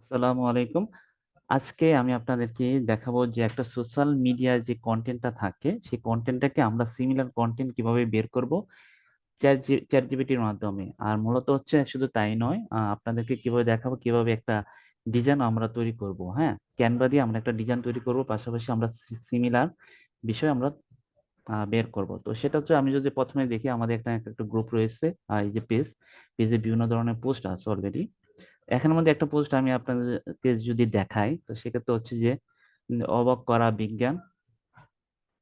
আসসালামু আলাইকুম। আজকে আমি আপনাদেরকে দেখাবো যে একটা সোশ্যাল মিডিয়ার যে কন্টেন্টটা থাকে, সেই কন্টেন্টটাকে আমরা সিমিলার কন্টেন্ট কীভাবে বের করব চ্যাট জিপিটির মাধ্যমে। আর মূলত হচ্ছে শুধু তাই নয় আপনাদেরকে কীভাবে দেখাবো, কীভাবে একটা ডিজাইন আমরা তৈরি করব হ্যাঁ? ক্যানভা দিয়ে আমরা একটা ডিজাইন তৈরি করব, পাশাপাশি আমরা সিমিলার বিষয় আমরা বের করব। তো সেটা হচ্ছে আমি যদি প্রথমে দেখি, আমাদের একটা একটা গ্রুপ রয়েছে এই যে পেজ পেজে বিভিন্ন ধরনের পোস্ট আছে অলরেডি এখানের মধ্যে একটা পোস্ট আমি আপনাদেরকে যদি দেখাই, তো সেক্ষেত্রে হচ্ছে যে অবাক করা বিজ্ঞান।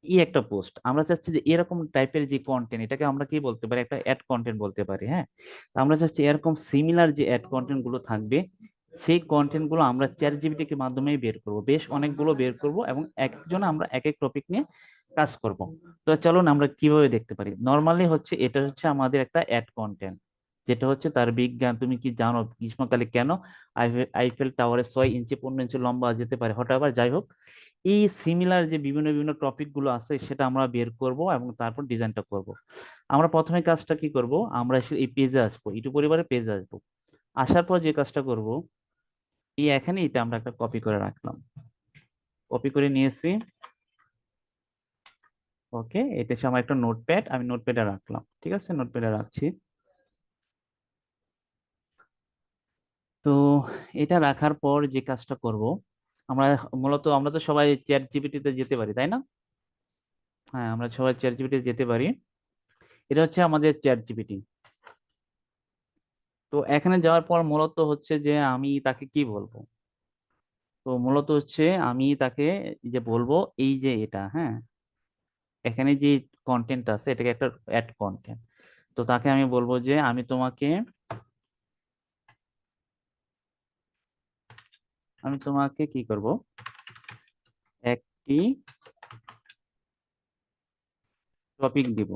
ই একটা পোস্ট আমরা চাচ্ছি যে এরকম টাইপের যে কন্টেন্ট এটাকে আমরা কি বলতে পারি? একটা অ্যাড কন্টেন্ট বলতে পারি হ্যাঁ? তো আমরা চাচ্ছি এরকম সিমিলার যে অ্যাড কন্টেন্টগুলো থাকবে, সেই কন্টেন্টগুলো আমরা চ্যাট জিপিটি মাধ্যমেই বের করব। বেশ অনেকগুলো বের করব এবং একজন আমরা এক এক টপিক নিয়ে কাজ করব। তো চলুন আমরা কীভাবে দেখতে পারি? নর্মালি হচ্ছে এটা হচ্ছে আমাদের একটা অ্যাড কন্টেন্ট যেটা হচ্ছে তার বিজ্ঞান, তুমি কি জানো গ্রীষ্মকালে কেন আইফে- আইফেল টাওয়ারে ছয় ইঞ্চি, পনেরো ইঞ্চি লম্বা যেতে পারে? হঠাৎ যাই হোক, এই সিমিলার যে বিভিন্ন বিভিন্ন টপিকগুলো আছে সেটা আমরা বের করব এবং তারপর ডিজাইনটা করব। আমরা প্রথমে কাজটা কি করব? আমরা এই পেজে আসব, ইটু পরিবারে পেজে আসব। আসার পর যে কাজটা করব, এই এখানে এটা আমরা একটা কপি করে রাখলাম। কপি করে নিয়েছি। ওকে এটা আমার একটা নোটপ্যাড আমি নোটপ্যাডে রাখলাম। ঠিক আছে? নোটপ্যাডে রাখছি। তো এটা রাখার পর যে কাজটা করব, আমরা মূলত, আমরা তো সবাই চ্যাট জিপিটিতে যেতে পারি, তাই না? হ্যাঁ আমরা সবাই চ্যাট জিপিটিতে যেতে পারি। এটা হচ্ছে আমাদের চ্যাট জিপিটি তো এখানে যাওয়ার পর মূলত হচ্ছে যে আমি তাকে কি বলব? তো মূলত হচ্ছে আমি তাকে যে বলব, এই যে এটা হ্যাঁ? এখানে যে কন্টেন্ট আছে, এটাকে একটা অ্যাড কন্টেন্ট তো তাকে আমি বলব যে আমি তোমাকে আমি তোমাকে কি করব? একটি টপিক দিব।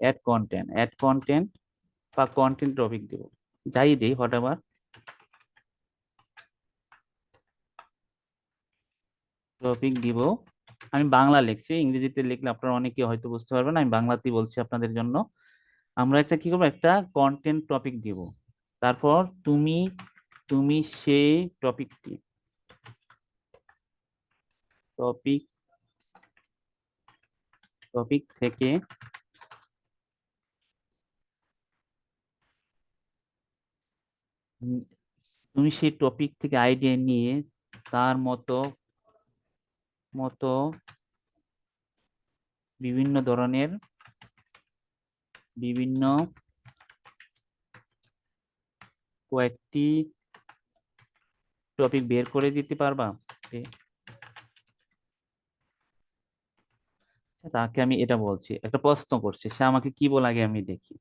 অ্যাড কন্টেন্ট অ্যাড কন্টেন্ট বা কন্টেন্ট টপিক দিব। যাই দিই হোয়াট এভার টপিক দিব। আমি বাংলা লিখছি, ইংরেজিতে লিখলে আপনারা অনেকে হয়তো বুঝতে পারবেন, আমি বাংলাতেই বলছি আপনাদের জন্য। আমরা একটা কি করব? একটা কন্টেন্ট টপিক দিব। তারপর তুমি তুমি সেই টপিকটি টপিক টপিক থেকে তুমি সেই টপিক থেকে আইডিয়া নিয়ে তার মতো মতো বিভিন্ন ধরনের, বিভিন্ন কয়েকটি টপিক বের করে দিতে পারবা? তাকে আমি এটা বলছি, একটা প্রশ্ন করছে, সে আমাকে কি বলে আগে আমি দেখি।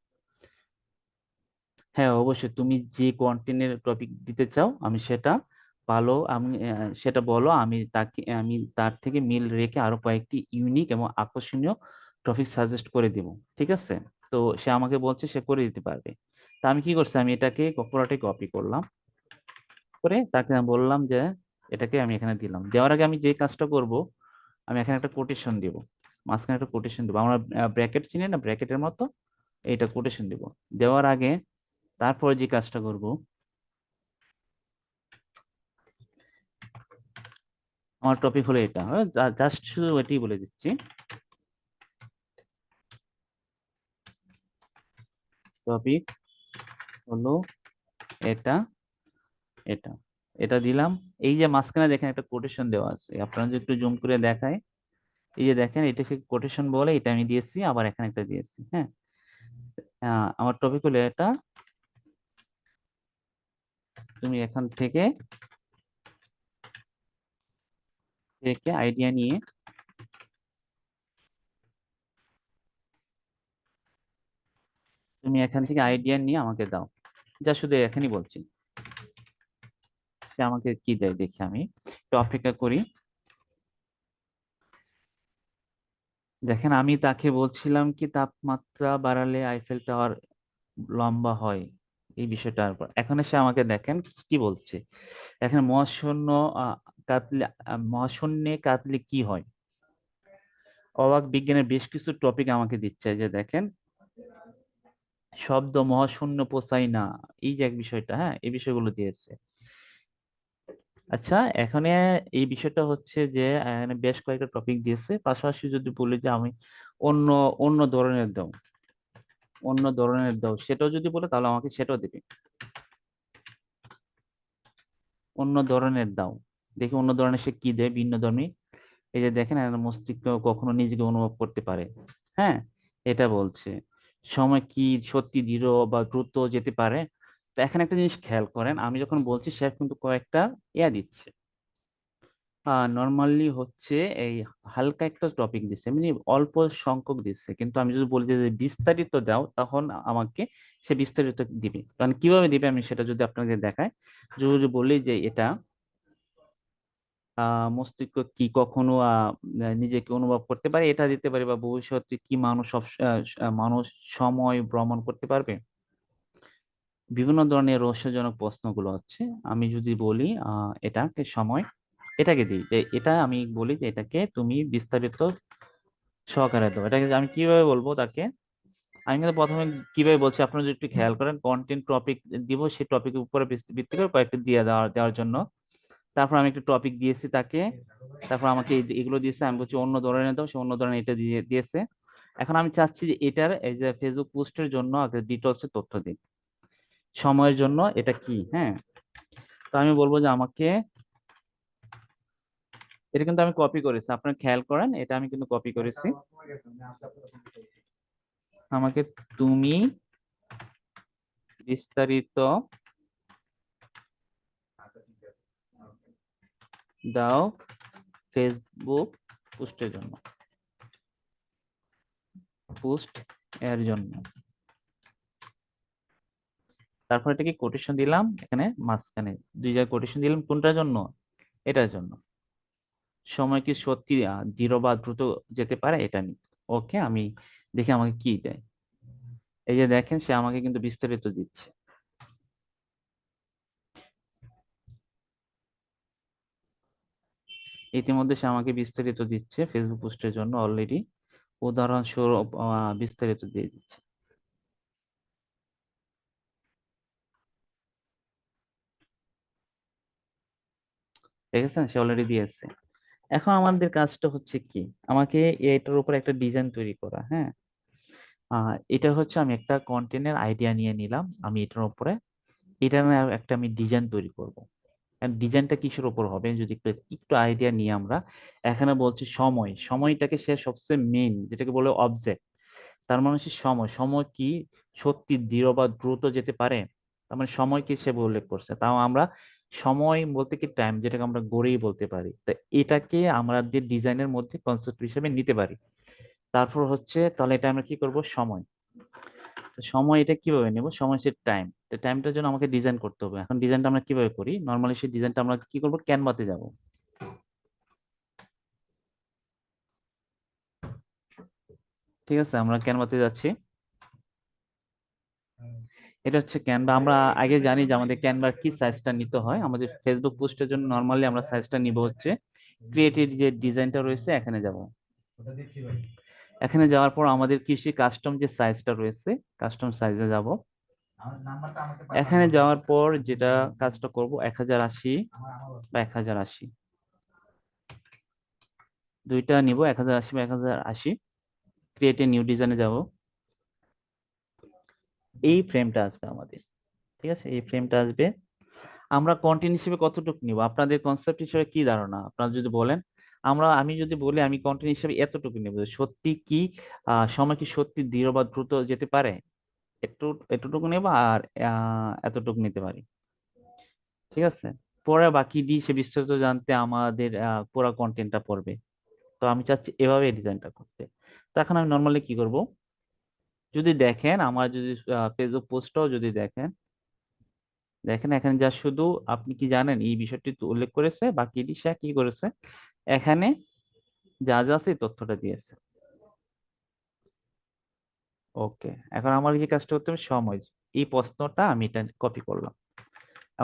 হ্যাঁ অবশ্যই, তুমি যে কন্টেন্টের টপিক দিতে চাও, আমি সেটা ভালো, আমি সেটা বলো, আমি তাকে, আমি তার থেকে মিল রেখে আরও কয়েকটি ইউনিক এবং আকর্ষণীয় টপিক সাজেস্ট করে দিব, ঠিক আছে? তো সে আমাকে বলছে, সে করে দিতে পারবে। তা আমি কি করছি, আমি এটাকে পুরোটাই কপি করলাম। করে তাকে আমি বললাম যে, এটাকে আমি এখানে দিলাম। দেওয়ার আগে আমি যে কাজটা করব, আমি এখানে একটা কোটেশন দিব। মাঝখানে একটা কোটেশন দিব। আমরা ব্র্যাকেট চিনি না? ব্র্যাকেটের মতো এইটা কোটেশন দিব। দেওয়ার আগে তারপরে যে কাজটা করব, আমার টপিক হলো এটা। জাস্ট শুধু এটাই বলে দিচ্ছি। টপিক হলো এটা। এটা এটা দিলাম। এই যে মাঝখানে দেখেন একটা কোটেশন দেওয়া আছে। আপনারা যদি একটু জুম করে দেখায়, এই যে দেখেন এটাকে কোটেশন বলে এটা আমি দিয়েছি, আবার এখানে একটা দিয়েছি হ্যাঁ? আমার টপিক হলো এটা। তুমি এখান থেকে থেকে আইডিয়া নিয়ে তুমি এখান থেকে আইডিয়া নিয়ে আমাকে দাও। যা শুধু এখানেই বলছি। সে আমাকে কি দেয় দেখি আমি। একটু অপেক্ষা করি। দেখেন, আমি তাকে বলছিলাম কি, তাপমাত্রা বাড়ালে আইফেল টাওয়ার লম্বা হয়। এই বিষয়টার উপর এখন এসে আমাকে দেখেন কি বলছে। এখানে মহাশূন্য কাতলে মহাশূন্যে কাতলে কি হয়? অবাক বিজ্ঞানের বেশ কিছু টপিক আমাকে দিচ্ছে যে দেখেন, শব্দ মহাশূন্য পোষাই না। এই যে এক বিষয়টা হ্যাঁ এই বিষয়গুলো দিয়েছে। আচ্ছা এখানে এই বিষয়টা হচ্ছে যে, এখানে বেশ কয়েকটা টপিক দিয়েছে। পাশাপাশি যদি বলি যে, আমি অন্য অন্য ধরনের দাও, অন্য ধরনের দাও, সেটাও যদি বলে তাহলে আমাকে সেটাও দেবে। অন্য ধরনের দাও, দেখি অন্য ধরনের সে কি দেয়, ভিন্ন ধর্মী এই যে দেখেন মস্তিষ্ক কখনো নিজেকে অনুভব করতে পারে। হ্যাঁ এটা বলছে। সময় কি সত্যি দৃঢ় বা দ্রুত যেতে পারে? তো এখানে একটা জিনিস খেয়াল করেন, আমি যখন বলছি সে কিন্তু কয়েকটা ইয়া দিচ্ছে। নর্মালি হচ্ছে এই হালকা একটা টপিক দিচ্ছে মানে অল্প সংখ্যক দিচ্ছে। কিন্তু আমি যদি বলি যে বিস্তারিত দাও, তখন আমাকে সে বিস্তারিত দিবে। কারণ কীভাবে দিবে আমি সেটা যদি আপনাকে দেখাই, যদি বলি যে এটা মস্তিষ্ক কি কখনো নিজেকে অনুভব করতে পারে, এটা দিতে পারে বা ভবিষ্যতে কি মানুষ সব মানুষ সময় ভ্রমণ করতে পারবে? বিভিন্ন ধরনের রহস্যজনক প্রশ্নগুলো হচ্ছে। আমি যদি বলি এটাকে সময়, এটাকে দিই। এটা আমি বলি যে এটাকে তুমি বিস্তারিত সহকারে দাও। এটাকে আমি কীভাবে বলব তাকে? আমি কিন্তু প্রথমে কীভাবে বলছি, আপনারা যদি একটু খেয়াল করেন কন্টেন্ট টপিক দিব, সেই টপিকের উপরে ভিত্তি করে কয়েকটি দিয়ে দেওয়ার দেওয়ার জন্য। তারপর আমি একটা টপিক দিয়েছি তাকে। তারপর আমাকে এগুলো দিয়েছে, আমি বলছি অন্য ধরনের দাও, সে অন্য ধরনের এটা দিয়ে, দিয়েছে। এখন আমি চাচ্ছি যে এটার এই যে ফেসবুক পোস্টের জন্য ডিটেলসে তথ্য দিন সময়ের জন্য এটা কি? হ্যাঁ। তো আমি বলব যে আমাকে এটা কিন্তু আমি কপি করেছি। আপনারা খেয়াল করেন, এটা আমি কিন্তু কপি করেছি। আমাকে তুমি বিস্তারিত দাও ফেসবুক পোস্টের জন্য। পোস্ট এর জন্য। তারপর এটাকে কোটেশন দিলাম, এখানে মাঝখানে দুই জায়গায় কোটেশন দিলাম, কোনটার জন্য? এটার জন্য। সময় কি সত্যি দৃঢ় বা দ্রুত যেতে পারে? এটা নিয়ে। ওকে আমি দেখি আমাকে কি দেয়। এই যে দেখেন, সে আমাকে কিন্তু বিস্তারিত দিচ্ছে। ইতিমধ্যে সে আমাকে বিস্তারিত দিচ্ছে ফেসবুক পোস্টের জন্য অলরেডি উদাহরণস্বরূপ বিস্তারিত দিয়ে দিচ্ছে। দেখেছেন? সে অলরেডি দিয়েছে। এখন আমাদের কাজটা হচ্ছে কি? আমাকে এটার উপর একটা ডিজাইন তৈরি করা হ্যাঁ? এটা হচ্ছে আমি একটা কন্টেন্টের আইডিয়া নিয়ে নিলাম, আমি এটার উপরে। এটা একটা আমি ডিজাইন তৈরি করব। ডিজাইনটা কিসের উপর হবে? যদি একটু আইডিয়া নিয়ে আমরা, এখানে বলছি সময়। সময়টাকে সে সবচেয়ে মেইন যেটাকে বলে অবজেক্ট তার মানে সময়। সময় কি? সত্যি, দৃঢ় বা দ্রুত যেতে পারে? তার মানে সময় কি সে উল্লেখ করছে। তাও আমরা সময় বলতে কি টাইম যেটাকে আমরা গড়েই বলতে পারি। তা এটাকে আমাদের ডিজাইনের মধ্যে কনসেপ্ট হিসেবে নিতে পারি। তারপর হচ্ছে, তাহলে এটা আমরা কি করব? সময়। সময় এটা কীভাবে নেব? সময় সে টাইম তো টাইমটার জন্য আমাকে ডিজাইন করতে হবে। এখন ডিজাইনটা আমরা কীভাবে করি? নর্মালি সেই ডিজাইনটা আমরা কি করব? ক্যানভাতে যাব। ঠিক আছে, আমরা ক্যানভাতে যাচ্ছি। এটা হচ্ছে ক্যানভা আমরা আগে জানি যে আমাদের ক্যানভার কি সাইজটা নিতে হয়। আমাদের ফেসবুক পোস্টের জন্য নর্মালি আমরা সাইজটা নিব হচ্ছে ক্রিয়েটিভ যে ডিজাইনটা রয়েছে, এখানে যাব। এখানে যাওয়ার পর আমাদের কৃষি কাস্টম যে সাইজটা রয়েছে কাস্টম সাইজে যাব। এখানে যাওয়ার পর যেটা কাজটা করব, এক হাজার আশি বা এক হাজার আশি। দুইটা নিব, এক হাজার আশি বা এক হাজার আশি। ক্রিয়েট এ নিউ ডিজাইনে যাব। এই ফ্রেমটা আসবে আমাদের, ঠিক আছে? এই ফ্রেমটা আসবে। আমরা কন্টেন্ট হিসেবে কতটুকু নিব? আপনাদের কনসেপ্ট হিসেবে কি ধারণা? আপনারা যদি বলেন, আমরা, আমি যদি বলি, আমি কন্টেন্ট হিসেবে এতটুকু নেব সত্যি কি সময় কি সত্যি দৃঢ় বা দ্রুত যেতে পারে? একটু, এতটুকু নেব আর এতটুকু নিতে পারি। ঠিক আছে? পরে বাকি ডি সে বিস্তারিত জানতে আমাদের পুরো কন্টেন্টটা পড়বে। তো আমি চাচ্ছি এভাবে ডিজাইনটা করতে। তো এখন আমি নর্মালি কি করব? যদি দেখেন, আমার যদি ফেসবুক পোস্টটাও যদি দেখেন দেখেন এখানে যা শুধু আপনি কি জানেন এই বিষয়টি উল্লেখ করেছে, বাকি সে কি করেছে? এখানে যা যা আছে তথ্যটা দিয়েছে। ওকে, এখন আমার যে কাজটা করতে হবে সময়। এই প্রশ্নটা আমি এটা কপি করলাম।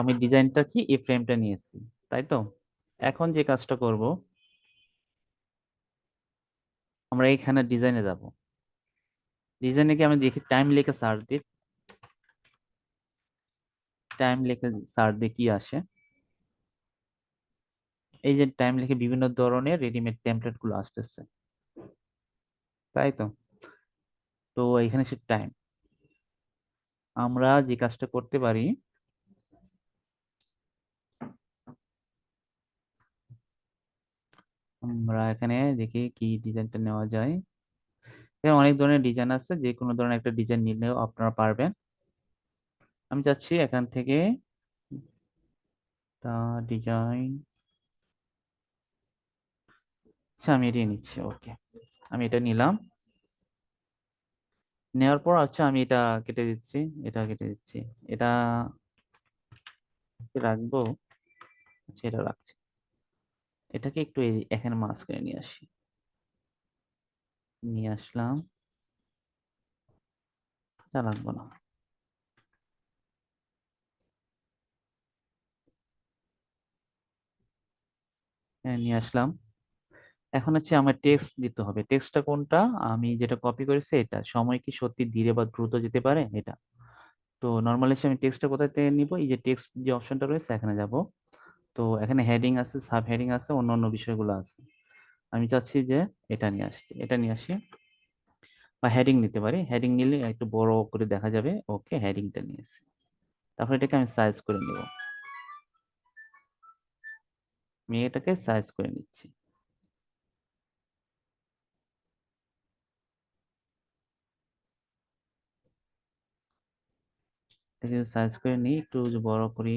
আমি ডিজাইনটা কি? এই ফ্রেমটা নিয়েছি, তাই তো? এখন যে কাজটা করব, আমরা এখানে ডিজাইনে যাব। ডিজাইনে গিয়ে আমি দেখি টাইম লিখে সার্চ দিই টাইম লিখে সার্চ দিয়ে কি আসে? এই যে টাইম লিখে বিভিন্ন ধরনের রেডিমেড টেমপ্লেটগুলো আসতেছে। তাই তো? তো এখানে সে টাইম আমরা যে কাজটা করতে পারি, আমরা এখানে দেখি কি ডিজাইনটা নেওয়া যায়। এখানে অনেক ধরনের ডিজাইন আছে, যে কোনো ধরনের একটা ডিজাইন নিলেও আপনারা পারবেন। আমি চাচ্ছি এখান থেকে। তা ডিজাইন আচ্ছা আমি এটাই নিচ্ছি ওকে আমি এটা নিলাম। নেওয়ার পর আচ্ছা আমি এটা কেটে দিচ্ছি, এটা কেটে দিচ্ছি। এটা রাখব? আচ্ছা এটা রাখছি। এটাকে একটু এখানে মাছ করে নিয়ে আসি। নিয়ে আসলাম। এটা রাখব না। হ্যাঁ নিয়ে আসলাম। এখন হচ্ছে আমার টেক্সট দিতে হবে। টেক্সটটা কোনটা? আমি যেটা কপি করেছি এটা। সময় কি সত্যি ধীরে বা দ্রুত যেতে পারে? এটা। তো নর্মালি আমি টেক্সটটা কোথায় থেকে নিব? এই যে টেক্সট যে অপশনটা রয়েছে, এখানে যাব। তো এখানে হেডিং আছে সাব হেডিং আছে অন্য অন্য বিষয়গুলো আছে। আমি চাচ্ছি যে এটা নিয়ে আসছি, এটা নিয়ে আসি বা হেডিং নিতে পারি। হেডিং নিলে একটু বড় করে দেখা যাবে ওকে হেডিংটা নিয়ে আসি। তারপর এটাকে আমি সাইজ করে নিব। আমি এটাকে সাইজ করে নিচ্ছি। সাইজ করে নিই, একটু বড় করি।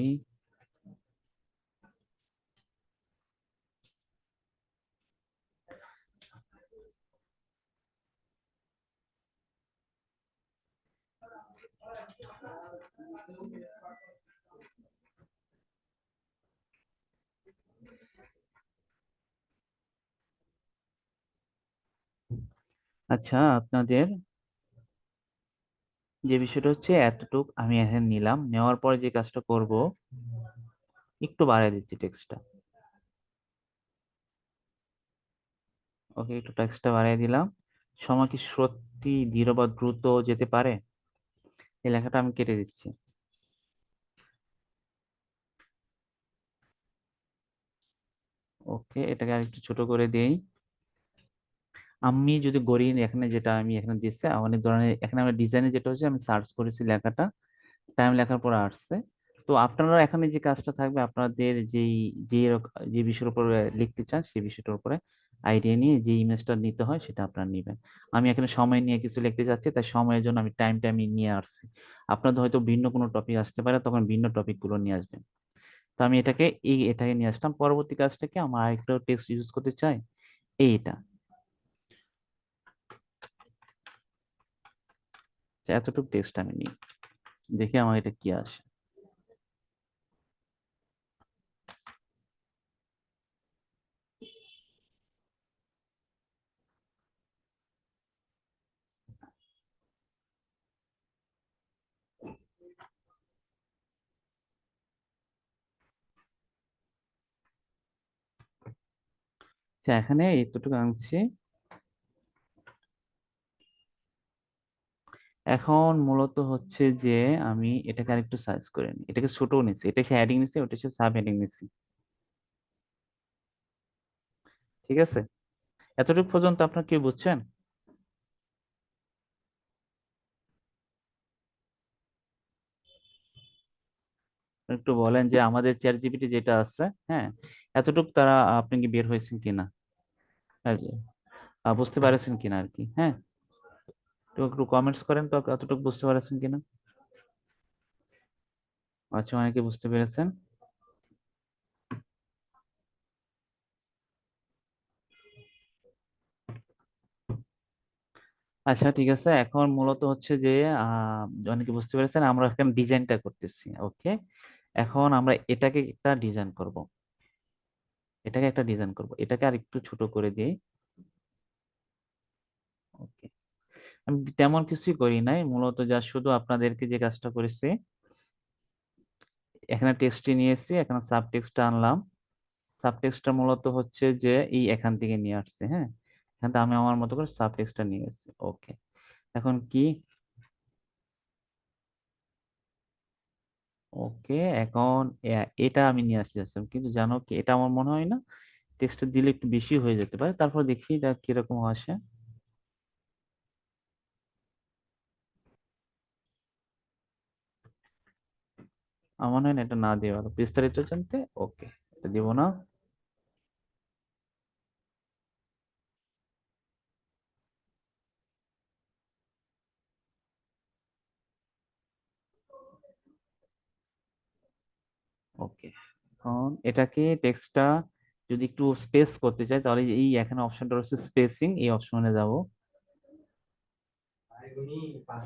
আচ্ছা আপনাদের যে বিষয়টা হচ্ছে এতটুক আমি এখানে নিলাম। নেওয়ার পরে যে কাজটা করব, একটু বাড়িয়ে দিচ্ছি টেক্সটটা। ওকে, একটু টেক্সটটা বাড়িয়ে দিলাম। সময় কি সত্যি ধীর বা দ্রুত যেতে পারে? এই লেখাটা আমি কেটে দিচ্ছি। ওকে, এটাকে আরেকটু ছোট করে দেই। আমি যদি গড়ি এখানে যেটা আমি এখানে দিচ্ছি অনেক ধরনের, এখানে আমার ডিজাইনে যেটা হচ্ছে আমি সার্চ করেছি লেখাটা টাইম লেখার পর আসছে। তো আপনারা এখানে যে কাজটা থাকবে, আপনাদের যেই যে যে বিষয়ের উপর লিখতে চান, সেই বিষয়টার উপরে আইডিয়া নিয়ে যে ইমেজটা নিতে হয়, সেটা আপনারা নেবেন। আমি এখানে সময় নিয়ে কিছু লিখতে চাচ্ছি তাই সময়ের জন্য আমি টাইমটা আমি নিয়ে আসছি। আপনাদের হয়তো ভিন্ন কোনো টপিক আসতে পারে, তখন ভিন্ন টপিকগুলো নিয়ে আসবেন। তো আমি এটাকে, এই, এটাকে নিয়ে আসলাম। পরবর্তী কাজটাকে আমার আরেকটা টেক্সট ইউজ করতে চাই, এইটা। এতটুকু টেক্সট আমি নিই। দেখি আমার এটা কি আসে। আচ্ছা এখানে এতটুকু আনছি। এখন মূলত হচ্ছে যে, আমি এটাকে আরেকটু সার্চ করে নিই। এটাকে ছোট নিচ্ছি, এটা সে হেডিং নিচ্ছি, ওটা সে সাব হেডিং নিচ্ছি। ঠিক আছে? এতটুকু পর্যন্ত আপনার কি বুঝছেন? একটু বলেন যে, আমাদের চ্যাট জিপিটি যেটা আছে হ্যাঁ এতটুকু তারা, আপনি কি বের হয়েছেন কিনা? বুঝতে পারছেন কিনা আর কি হ্যাঁ? তো একটু কমেন্টস করেন তো, এতটুকু বুঝতে পারছেন কিনা? আচ্ছা অনেকে বুঝতে পেরেছেন। আচ্ছা ঠিক আছে। এখন মূলত হচ্ছে যে অনেকে বুঝতে পেরেছেন, আমরা এখানে ডিজাইনটা করতেছি, ওকে? এখন আমরা এটাকে একটা ডিজাইন করব। এটাকে একটা ডিজাইন করব। এটাকে আর একটু ছোট করে দিই। ওকে। আমি তেমন কিছুই করি নাই। মূলত যা শুধু আপনাদেরকে যে কাজটা করেছি, এখানে টেক্সটটি নিয়েছি, এখানে সাব টেক্সটটা আনলাম। সাব টেক্সটটা মূলত হচ্ছে যে, এই এখান থেকে নিয়ে আসছে হ্যাঁ? এখান আমি আমার মতো করে সাব টেক্সটটা নিয়ে এসেছি ওকে এখন কি? ওকে এখন এটা আমি নিয়ে আসতে চাচ্ছিলাম কিন্তু জানো কি, এটা আমার মনে হয় না টেক্সটটা দিলে একটু বেশি হয়ে যেতে পারে। তারপর দেখি এটা কীরকম আসে। আমার মনে হয় এটা না দিয়ে ভালো। বিস্তারিত জানতে ওকে এটা দিব না। ওকে এখন এটাকে টেক্সটটা যদি একটু স্পেস করতে চাই, তাহলে এই এখানে অপশনটা রয়েছে স্পেসিং এই অপশনে যাব।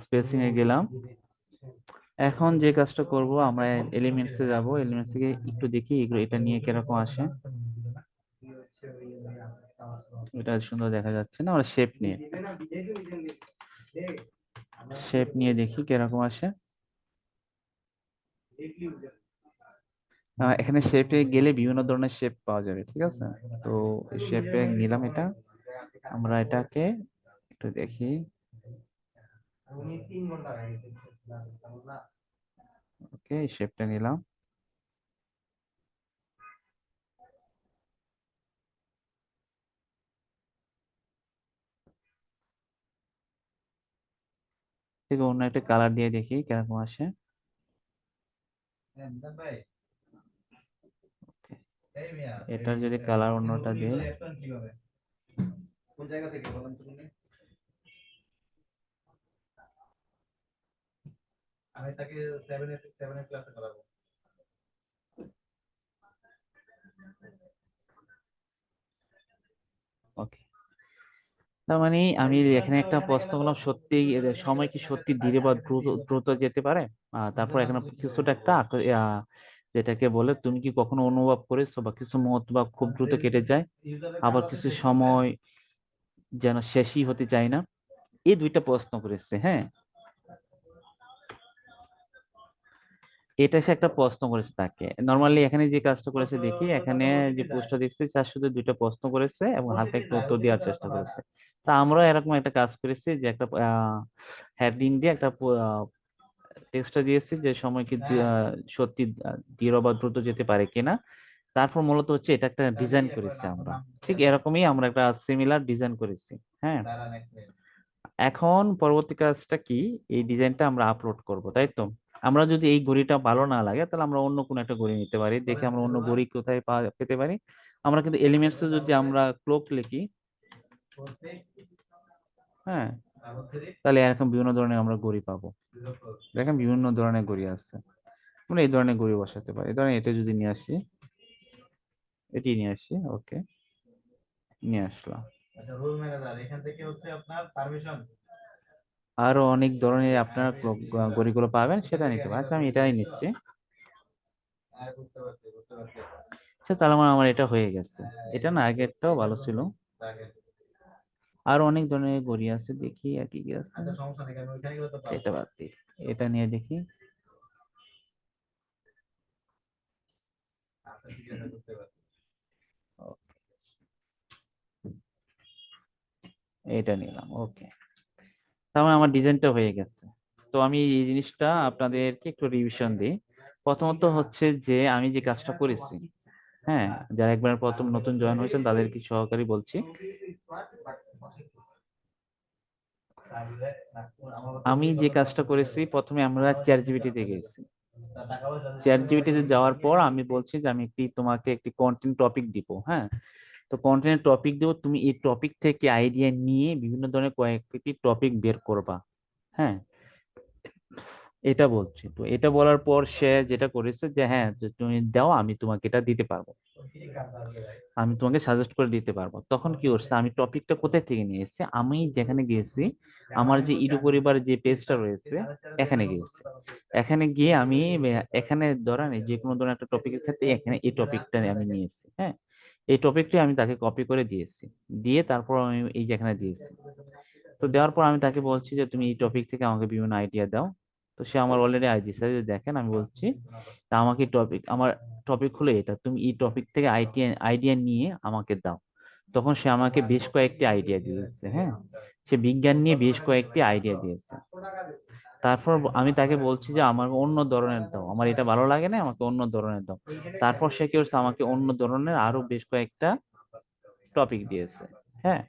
স্পেসিং এ গেলাম। এখন যে কাজটা করব আমরা এলিমেন্টসে যাব। এলিমেন্টস থেকে একটু দেখি এটা নিয়ে কীরকম আসে। এটা সুন্দর দেখা যাচ্ছে না? আমরা শেপ নিয়ে। শেপ নিয়ে দেখি কীরকম আসে। এখানে শেপে গেলে বিভিন্ন ধরনের শেপ পাওয়া যাবে ঠিক আছে? তো শেপে নিলাম এটা। আমরা এটাকে একটু দেখি। ওকে শেপটা নিলাম। ঠিক অন্য একটা কালার দিয়ে দেখি কীরকম আসে। এটার যদি কালার অন্যটা দিই। আমি তাকে সেভেন এ সেভেন এ ক্লাসে করাবো ওকে তার মানে আমি এখানে একটা প্রশ্ন করলাম সত্যি সময় কি সত্যি ধীরে বা দ্রুত দ্রুত যেতে পারে? তারপর এখানে কিছুটা একটা যেটাকে বলে তুমি কি কখনো অনুভব করেছ বা কিছু মুহূর্ত বা খুব দ্রুত কেটে যায়? আবার কিছু সময় যেন শেষই হতে চায় না? এই দুইটা প্রশ্ন করেছে হ্যাঁ? এটা সে একটা প্রশ্ন করেছে তাকে। নর্মালি এখানে যে কাজটা করেছে দেখি এখানে যে পোস্টটা দেখছি তার শুধু দুইটা প্রশ্ন করেছে এবং হালকা একটু উত্তর দেওয়ার চেষ্টা করেছে। তা আমরা এরকম একটা কাজ করেছি যে একটা হেডিং দিয়ে একটা টেক্সটটা দিয়েছি যে সময় কি আহ, সত্যি ধীর বা দ্রুত যেতে পারে কিনা। তারপর মূলত হচ্ছে এটা একটা ডিজাইন করেছি আমরা। ঠিক এরকমই আমরা একটা সিমিলার ডিজাইন করেছি হ্যাঁ। এখন পরবর্তী কাজটা কি? এই ডিজাইনটা আমরা আপলোড করব তাই তো? আমরা যদি এই ঘড়িটা ভালো না লাগে তাহলে আমরা অন্য কোনো একটা ঘড়ি নিতে পারি। দেখে আমরা অন্য ঘড়ি কোথায় পেতে পারি। আমরা কিন্তু এলিমেন্টস যদি আমরা ক্লোক লিখি হ্যাঁ তাহলে এরকম বিভিন্ন ধরনের আমরা ঘড়ি পাবো। দেখেন বিভিন্ন ধরনের ঘড়ি আছে। আমরা এই ধরনের ঘড়ি বসাতে পারি। এই ধরনের এটা যদি নিয়ে আসি এটি নিয়ে আসি ওকে নিয়ে আসলাম। আচ্ছা রুল ম্যানেজার এখান থেকে হচ্ছে আপনার পারমিশন আরও অনেক ধরনের আপনার ঘড়িগুলো পাবেন সেটা নিতে পারেন। আচ্ছা আমি এটাই নিচ্ছি। আচ্ছা তাহলে আমার আমার এটা হয়ে গেছে। এটা না আগে একটাও ভালো ছিল। আর অনেক ধরনের ঘড়ি আছে দেখি আর কি কি আছে। আচ্ছা। এটা বাদ দিই। এটা নিয়ে দেখি। আচ্ছা এটা নিলাম ওকে। মানে আমার ডিজাইনটা হয়ে গেছে। তো আমি এই জিনিসটা আপনাদেরকে একটু রিভিশন দিই। প্রথমত হচ্ছে যে, আমি যে কাজটা করেছি হ্যাঁ যারা একবার প্রথম নতুন জয়েন হয়েছেন, তাদেরকে সহকারী বলছি। তাহলে আমি যে কাজটা করেছি, প্রথমে আমরা চ্যাট জিপিটিতে গেছি চ্যাট জিপিটিতে যাওয়ার পর আমি বলছি যে, আমি একটি তোমাকে একটি কন্টেন্ট টপিক দিব হ্যাঁ। তো কন্টেন্ট টপিক দেবো, তুমি এই টপিক থেকে আইডিয়া নিয়ে বিভিন্ন ধরনের কয়েকটি টপিক বের করবা হ্যাঁ? এটা বলছি। তো এটা বলার পর সে যেটা করেছে যে হ্যাঁ তুমি দাও, আমি তোমাকে এটা দিতে পারব। আমি তোমাকে সাজেস্ট করে দিতে পারব। তখন কি করছে আমি টপিকটা কোথায় থেকে নিয়ে এসেছি? আমি যেখানে গিয়েছি, আমার যে ইডু পরিবারের যে পেজটা রয়েছে, এখানে গিয়েছি। এখানে গিয়ে আমি, এখানে ধরেন যে কোনো ধরনের একটা টপিকের ক্ষেত্রে এখানে এই টপিকটা আমি নিয়েছি হ্যাঁ? এই টপিকটি আমি তাকে কপি করে দিয়েছি। দিয়ে তারপর আমি এই যে এখানে দিয়েছি। তো দেওয়ার পর আমি তাকে বলছি যে, তুমি এই টপিক থেকে আমাকে বিভিন্ন আইডিয়া দাও। তো সে আমার অলরেডি আইডিয়া দিয়েছে দেখেন, আমি বলছি, তা আমাকে টপিক আমার টপিক হলো এটা। তুমি এই টপিক থেকে আইডিয়া আইডিয়া নিয়ে আমাকে দাও। তখন সে আমাকে বেশ কয়েকটি আইডিয়া দিয়েছে হ্যাঁ? সে বিজ্ঞান নিয়ে বেশ কয়েকটি আইডিয়া দিয়েছে। তারপর আমি তাকে বলছি যে আমার অন্য ধরনের দাও। আমার এটা ভালো লাগে না, আমাকে অন্য ধরনের দাও। তারপর সে কি করছে আমাকে অন্য ধরনের আরও বেশ কয়েকটা টপিক দিয়েছে। হ্যাঁ?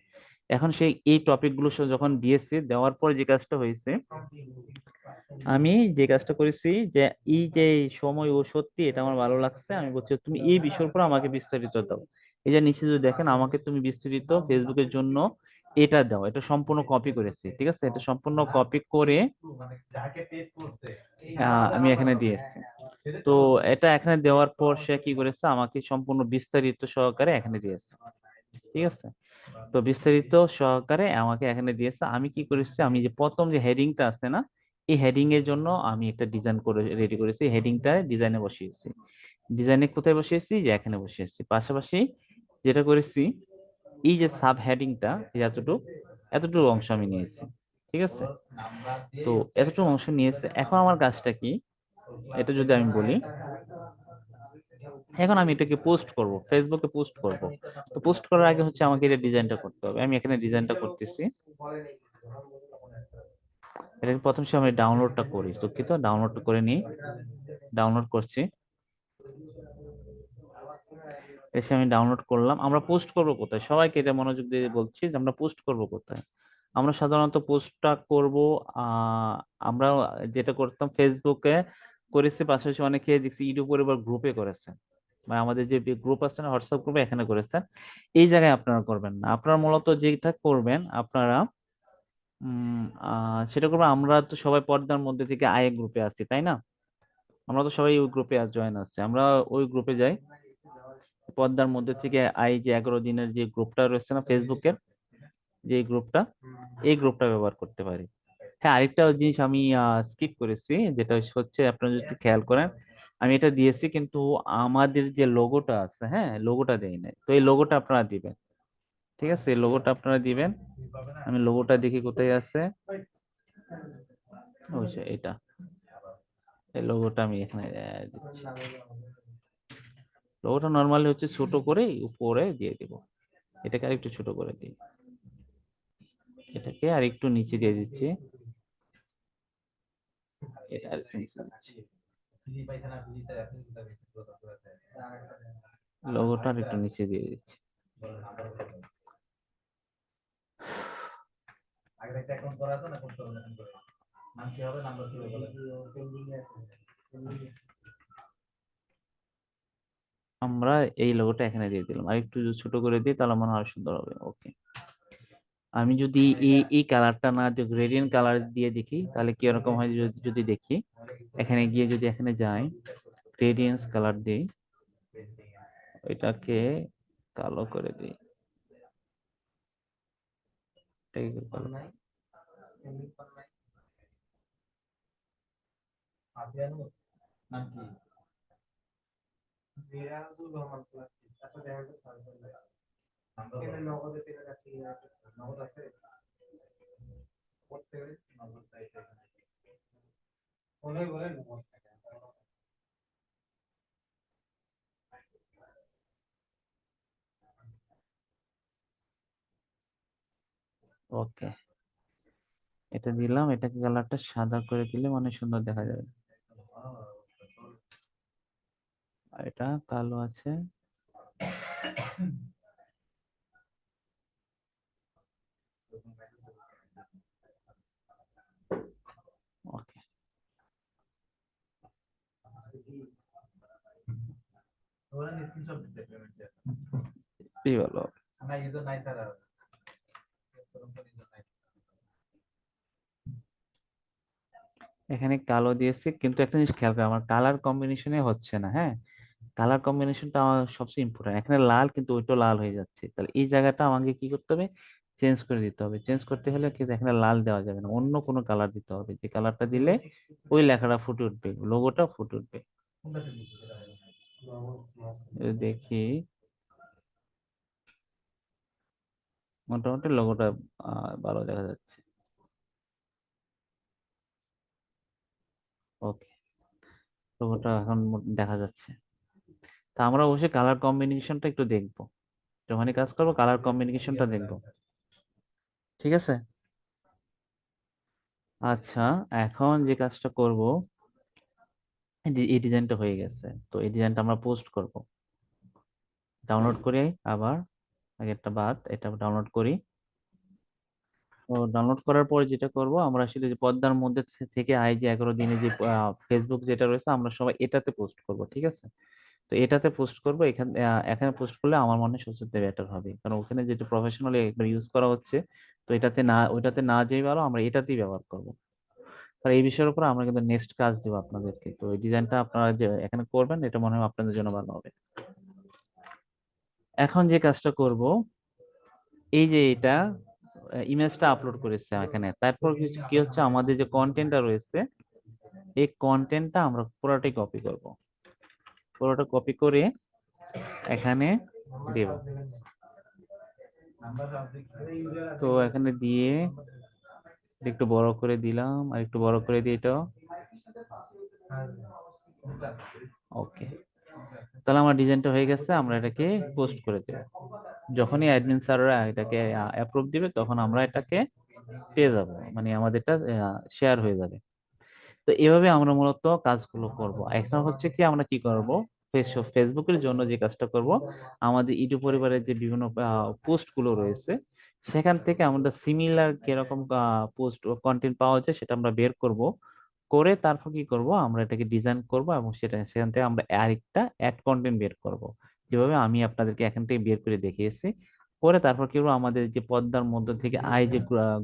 এখন সেই, এই টপিকগুলো যখন দিয়েছে, দেওয়ার পর যে কাজটা হয়েছে, আমি যে কাজটা করেছি যে, এই যে সময় ও সত্যি, এটা আমার ভালো লাগছে। আমি বলছি, তুমি এই বিষয়ের উপর আমাকে বিস্তারিত দাও। এই যে নিচে যদি দেখেন, আমাকে তুমি বিস্তারিত ফেসবুকের জন্য এটা দাও এটা সম্পূর্ণ কপি করেছি ঠিক আছে? এটা সম্পূর্ণ কপি করে মানে আমি এখানে দিয়েছি। তো এটা এখানে দেওয়ার পর সে কি করেছে? আমাকে সম্পূর্ণ বিস্তারিত সহকারে এখানে দিয়েছে ঠিক আছে? তো বিস্তারিত সহকারে আমাকে এখানে দিয়েছে। আমি কি করেছি? আমি যে প্রথম যে হেডিংটা আছে না এই হেডিং এর জন্য আমি একটা ডিজাইন করে রেডি করেছি। হেডিংটা ডিজাইনে বসিয়েছি। ডিজাইনে কোথায় বসিয়েছি? যে এখানে বসিয়েছি। পাশাপাশি যেটা করেছি এই যে সাব হেডিংটা এতটুকু এতটুকু অংশ আমি নিয়েছি, ঠিক আছে? তো এতটুকু অংশ নিয়েছে। এখন আমার কাজটা কি? এটা যদি আমি বলি, এখন আমি এটাকে পোস্ট করব ফেসবুকে পোস্ট করব। তো পোস্ট করার আগে হচ্ছে আমাকে এটা ডিজাইনটা করতে হবে। আমি এখানে ডিজাইনটা করতেছি। এটাকে প্রথম সময় আমি ডাউনলোডটা করি। দুঃখিত ডাউনলোডটা করে নিই। ডাউনলোড করছি। এসে আমি ডাউনলোড করলাম। আমরা পোস্ট করব কোথায়? সবাইকে এটা মনোযোগ দিয়ে বলছি যে আমরা পোস্ট করব কোথায়? আমরা সাধারণত পোস্টটা করব আমরা যেটা করতাম ফেসবুকে করেছি, পাশাপাশি অনেকে দেখছি ইউটিউব পরিবার গ্রুপে করেছে মানে আমাদের যে গ্রুপ আছে না হোয়াটসঅ্যাপ গ্রুপে এখানে করেছেন। এই জায়গায় আপনারা করবেন না। আপনারা মূলত যেটা করবেন, আপনারা সেটা করবেন, আমরা তো সবাই পর্দার মধ্যে থেকে আয়ে গ্রুপে আছি, তাই না? আমরা তো সবাই ওই গ্রুপে জয়েন আছি। আমরা ওই গ্রুপে যাই। পর্দার মধ্যে থেকে আই যে এগারো দিনের যে গ্রুপটা রয়েছে না ফেসবুকের যে গ্রুপটা এই গ্রুপটা ব্যবহার করতে পারি। হ্যাঁ আরেকটা জিনিস আমি স্কিপ করেছি যেটা হচ্ছে আপনারা যদি খেয়াল করেন আমি এটা দিয়েছি কিন্তু আমাদের যে লোগোটা আছে হ্যাঁ লোগোটা দেই নাই। তো এই লোগোটা আপনারা দিবেন। ঠিক আছে? এই লোগোটা আপনারা দিবেন। আমি লোগোটা দেখি কোথায় আছে। এটা। এই লোগোটা আমি এখানে আহ, দিচ্ছি লোগোটা নর্মালি হচ্ছে ছোট করে উপরে দিয়ে দিব। এটাকে আরেকটু ছোট করে দিই। এটাকে আরেকটু নিচে দিয়ে দিচ্ছি। এটা আরেকটু নিচে দিচ্ছি। ফ্রি পায়খানা ফ্রিতে আপনি কীভাবে কথা বলতে লোগোটা নিচে দিয়ে দিচ্ছি। একটা হবে আমরা এই লোগোটা এখানে দিয়ে দিলাম। আর একটু ছোট করে দিই তাহলে মনে হয় সুন্দর হবে। ওকে আমি যদি এই এই কালারটা না গ্রেডিয়েন্ট কালার দিয়ে দেখি তাহলে কি রকম হয় যদি যদি দেখি? এখানে গিয়ে যদি এখানে যাই গ্রেডিয়েন্টস কালার দিই এটাকে কালো করে দিই। কালো রহমান প্লাস্টিক তারপর দেখা যাচ্ছে এখানে নগদে নগদ আছে। করতে নগদ নগদ থাকে ওকে। এটা দিলাম এটাকে কালারটা সাদা করে দিলে মানে সুন্দর দেখা যাবে। এটা কালো আছে। এখানে কালো দিয়েছি কিন্তু একটা জিনিস খেয়াল করে, আমার কালার কম্বিনেশনে হচ্ছে না হ্যাঁ? কালার কম্বিনেশনটা আমার সবচেয়ে ইম্পর্টেন্ট এখানে লাল কিন্তু ওইটা লাল হয়ে যাচ্ছে। তাহলে এই জায়গাটা আমাকে কি করতে হবে? চেঞ্জ করে দিতে হবে। চেঞ্জ করতে হলে কিন্তু এখানে লাল দেওয়া যাবে না। অন্য কোনো কালার দিতে হবে। যে কালারটা দিলে ওই লেখাটা ফুটে উঠবে। লোগোটা ফুটে উঠবে। দেখি। মোটামুটি লোগোটা ভালো দেখা যাচ্ছে। ওকে লোগোটা এখন দেখা যাচ্ছে। তা আমরা অবশ্যই কালার কম্বিনেশনটা একটু দেখব। যখনই কাজ করব কালার কম্বিনেশনটা দেখব। ঠিক আছে? আচ্ছা এখন যে কাজটা করব, এই ডিজাইনটা হয়ে গেছে। তো এই ডিজাইনটা আমরা পোস্ট করব। ডাউনলোড করে আবার আগেরটা বাদ, এটা ডাউনলোড করি। তো ডাউনলোড করার পরে যেটা করব, আমরা আসলে যে পর্দার মধ্যে থেকে আই যে এগারো দিনে যে ফেসবুক যেটা রয়েছে, আমরা সবাই এটাতে পোস্ট করব, ঠিক আছে? তো এটাতে পোস্ট করব। এখানে এখানে পোস্ট করলে আমার মনে হয় সবচেয়ে বেটার হবে। কারণ ওখানে যেটা প্রফেশনালি একবার ইউজ করা হচ্ছে, তো এটাতে না, ওইটাতে না যেই ভালো, আমরা এটাতেই ব্যবহার করব। আর এই বিষয়ের উপর আমরা কিন্তু নেক্সট কাজ দেবো আপনাদেরকে। তো এই ডিজাইনটা আপনারা যে, এখানে করবেন, এটা মনে হয় আপনাদের জন্য ভালো হবে। এখন যে কাজটা করব, এই যে এটা ইমেজটা আপলোড করেছে এখানে। তারপর কি হচ্ছে আমাদের যে কন্টেন্টটা রয়েছে, এই কন্টেন্টটা আমরা পুরোটাই কপি করব। পুরোটা কপি করে এখানে দেব। তো এখানে দিয়ে একটু বড় করে দিলাম, আর একটু বড় করে দিয়ে এটাও। ওকে তাহলে আমার ডিজাইনটা হয়ে গেছে, আমরা এটাকে পোস্ট করে দেব। যখনই অ্যাডমিন স্যাররা এটাকে অ্যাপ্রুভ দিবে, তখন আমরা এটাকে পেয়ে যাব। মানে আমাদেরটা শেয়ার হয়ে যাবে। তো এভাবে আমরা মূলত কাজগুলো করব। এখন হচ্ছে কি আমরা কি করব? ফেসবুকের জন্য যে কাজটা করব, আমাদের ইউটিউব পরিবারের যে বিভিন্ন পোস্টগুলো রয়েছে, সেখান থেকে আমরা সিমিলার কীরকম পোস্ট কন্টেন্ট পাওয়া যায় সেটা আমরা বের করব। করে তারপর কি করব? আমরা এটাকে ডিজাইন করব এবং সেটা, সেখান থেকে আমরা আরেকটা অ্যাড কন্টেন্ট বের করব। যেভাবে আমি আপনাদেরকে এখান থেকে বের করে দেখিয়েছি। করে তারপর কি করব? আমাদের যে পর্দার মধ্যে থেকে আই যে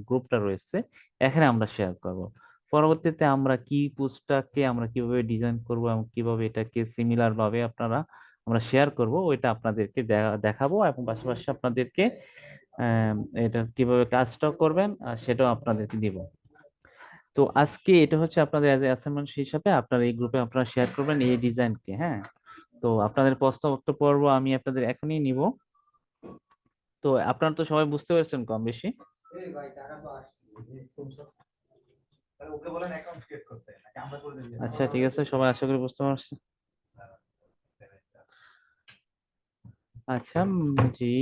গ্রুপটা রয়েছে, এখানে আমরা শেয়ার করব। পরবর্তীতে আমরা কি পোস্টটাকে আমরা কীভাবে ডিজাইন করব এবং কীভাবে এটাকে সিমিলার ভাবে আপনারা, আমরা শেয়ার করব, ওইটা আপনাদেরকে দেখাবো এবং পাশাপাশি আপনাদেরকে এটা কীভাবে কাজটাও করবেন সেটাও আপনাদেরকে দিব। তো আজকে এটা হচ্ছে আপনাদের অ্যাসাইনমেন্ট হিসাবে আপনারা এই গ্রুপে আপনারা শেয়ার করবেন এই ডিজাইনকে হ্যাঁ? তো আপনাদের প্রশ্নোত্তর পর্ব আমি আপনাদের এখনই নিব। তো আপনারা তো সবাই বুঝতে পেরেছেন কম বেশি এই ভাই টাকা তো আসছে স্ক্রিনশট তাহলে ওকে বলেন অ্যাকাউন্ট ক্রিয়েট করতে নাকি আমরা করে দিই আচ্ছা ঠিক আছে সবাই আশা করি বুঝতে পারছেন আচ্ছা জি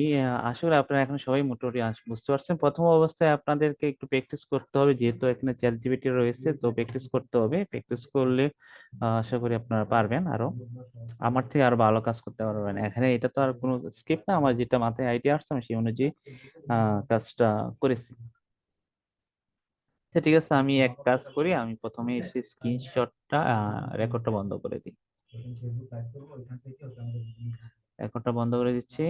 আশা করি আপনারা এখন সবাই মোটামুটি বুঝতে পারছেন। প্রথম অবস্থায় আপনাদেরকে একটু প্র্যাকটিস করতে হবে যেহেতু এখানে চ্যাট জিপিটি রয়েছে তো প্র্যাকটিস করতে হবে। প্র্যাকটিস করলে আশা করি আপনারা পারবেন আরও। আমার থেকে আরও ভালো কাজ করতে পারবেন। এখানে এটা তো আর কোনো স্ক্রিপ্ট না আমার যেটা মাথায় আইডিয়া আসছে আমি সেই অনুযায়ী কাজটা করেছি। আচ্ছা ঠিক আছে আমি এক কাজ করি আমি প্রথমে এসে স্ক্রিনশটটা রেকর্ডটা বন্ধ করে দিই। রেকর্ডটা বন্ধ করে দিচ্ছি।